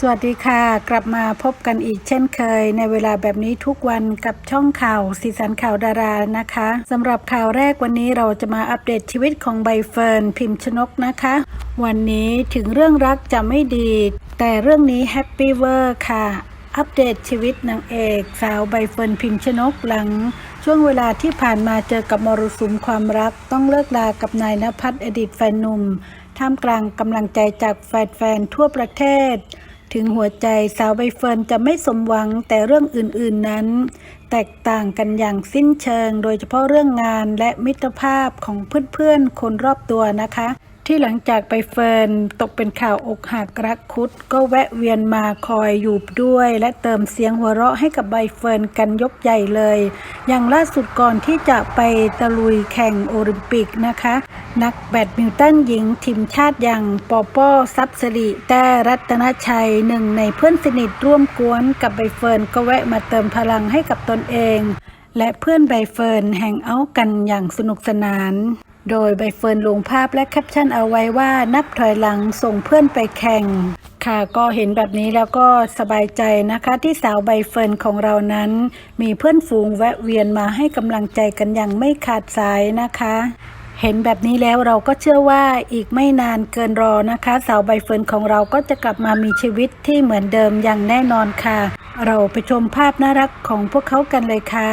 สวัสดีค่ะ กลับมาพบกันอีกเช่นเคย ในเวลาแบบนี้ทุกวันกับช่องข่าวสีสันข่าวดารานะคะสำหรับข่าวแรกวันนี้เราจะมาอัปเดตชีวิตของใบเฟิร์นพิมพ์ชนกนะคะ วันนี้ถึงเรื่องรักจะไม่ดี แต่เรื่องนี้แฮปปี้เวอร์ค่ะ อัปเดตชีวิตนางเอก สาวใบเฟิร์นพิมพ์ชนกหลัง ช่วงเวลาที่ผ่านมาเจอกับมรสุมความรัก ต้องเลิกลากับนายนภัสอดีตแฟนหนุ่มท่ามกลางกำลังใจจากแฟนๆทั่วประเทศ ถึงหัวใจสาวใบเฟิร์นจะไม่สมหวังแต่เรื่องอื่นๆนั้น แตกต่างกันอย่างสิ้นเชิง โดยเฉพาะเรื่องงานและมิตรภาพของเพื่อนๆคนรอบตัวนะคะ ที่หลังจากใบเฟิร์นตกเป็นข่าวอกหักรักคุด ก็แวะเวียนมาคอยอยู่ด้วย และเติมเสียงหัวเราะให้กับใบเฟิร์นกันยกใหญ่เลย อย่างล่าสุดก่อนที่จะไปตะลุยแข่งโอลิมปิกนะคะ นักแบดมินตันหญิงทีมชาติอย่างปอป้อซับสริแต่รัตนชัยหนึ่งในเพื่อนสนิทร่วมกวนกับใบเฟิร์นก็แวะมาเติมพลังให้กับตนเอง และเพื่อนใบเฟิร์นแห่งเอากันอย่างสนุกสนาน โดยใบเฟิร์นลงภาพและแคปชั่นเอาไว้ว่านับถอยหลังส่งเพื่อนไปแข่ง ค่ะก็เห็นแบบนี้แล้วก็สบายใจนะคะ ที่สาวใบเฟิร์นของเรานั้น มีเพื่อนฝูงแวะเวียนมาให้กำลังใจกันอย่างไม่ขาดสายนะคะเห็นแบบนี้แล้วเราก็เชื่อว่าอีกไม่นานเกินรอนะคะ สาวใบเฟิร์นของเราก็จะกลับมามีชีวิตที่เหมือนเดิมอย่างแน่นอนค่ะ เราไปชมภาพน่ารักของพวกเขากันเลยค่ะ